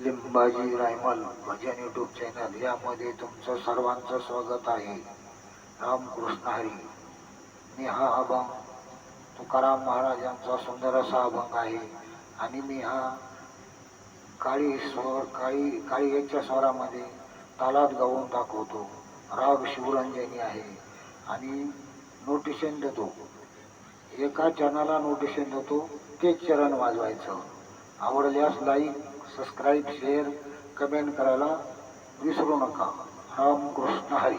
लिंबाजी रायमल भजन YouTube channel यामध्ये तुमचं सर्वांचं स्वागत आहे. रामकृष्ण हरी. मी हा अभंग तुकाराम महाराजांचा सुंदर असा अभंग आहे आणि मी हा काळी स्वर काळी काळी याच्या स्वरामध्ये तालात गाऊन दाखवतो. राग शिवरंजनी आहे आणि नोटिशन देतो. एका चरणाला नोटिशन देतो तेच चरण वाजवायचं. आवडल्यास लाईक सबस्क्राईब शेअर कमेंट करायला विसरू नका. रामकृष्ण हरी.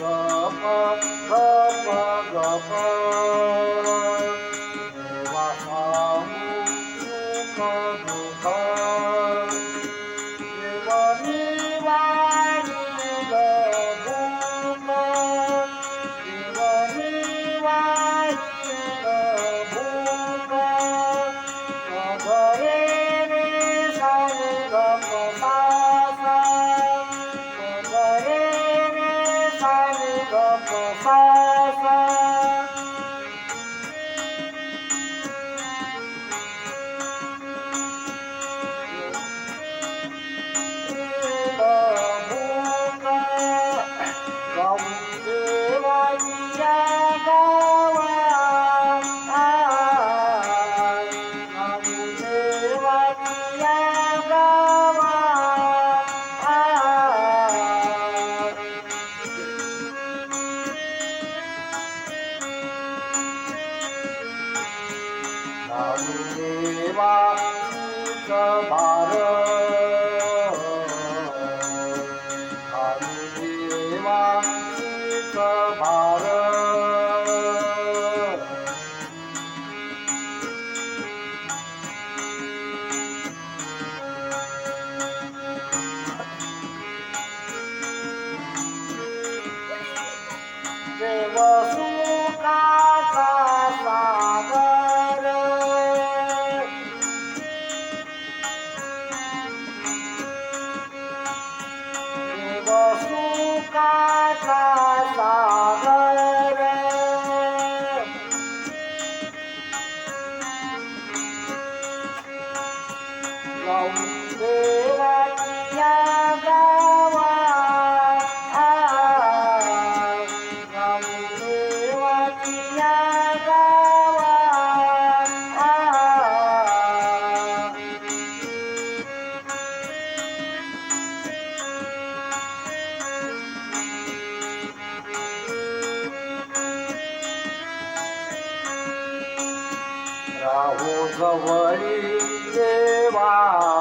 Rama આવો સવરી દેવા